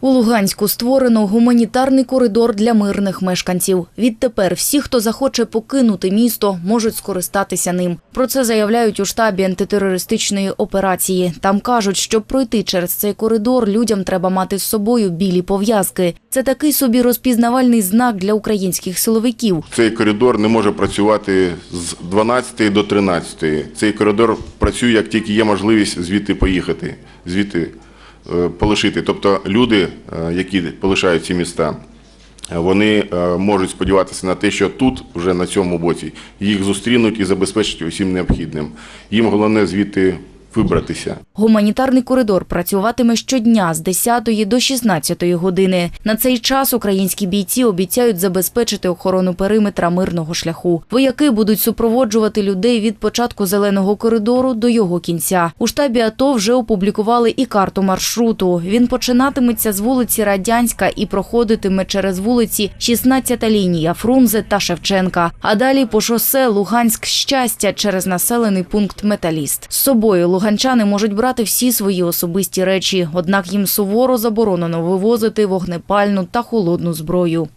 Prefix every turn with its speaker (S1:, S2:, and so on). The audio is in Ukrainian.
S1: У Луганську створено гуманітарний коридор для мирних мешканців. Відтепер всі, хто захоче покинути місто, можуть скористатися ним. Про це заявляють у штабі антитерористичної операції. Там кажуть, щоб пройти через цей коридор, людям треба мати з собою білі пов'язки. Це такий собі розпізнавальний знак для українських силовиків.
S2: Цей коридор не може працювати з 12 до 13. Цей коридор працює, як тільки є можливість звідти поїхати, звідти полишити. Тобто люди, е, які полишають ці міста, е, вони е, можуть сподіватися на те, що тут, вже на цьому боці, їх зустрінуть і забезпечать усім необхідним. Їм головне звідти вибратися.
S1: Гуманітарний коридор працюватиме щодня з 10 до 16 години. На цей час українські бійці обіцяють забезпечити охорону периметра мирного шляху. Вояки будуть супроводжувати людей від початку зеленого коридору до його кінця. У штабі АТО вже опублікували і карту маршруту. Він починатиметься з вулиці Радянська і проходитиме через вулиці 16-та лінія Фрунзе та Шевченка. А далі по шосе Луганськ щастя через населений пункт Металіст. З собою луганчани можуть брати всі свої особисті речі, однак їм суворо заборонено вивозити вогнепальну та холодну зброю.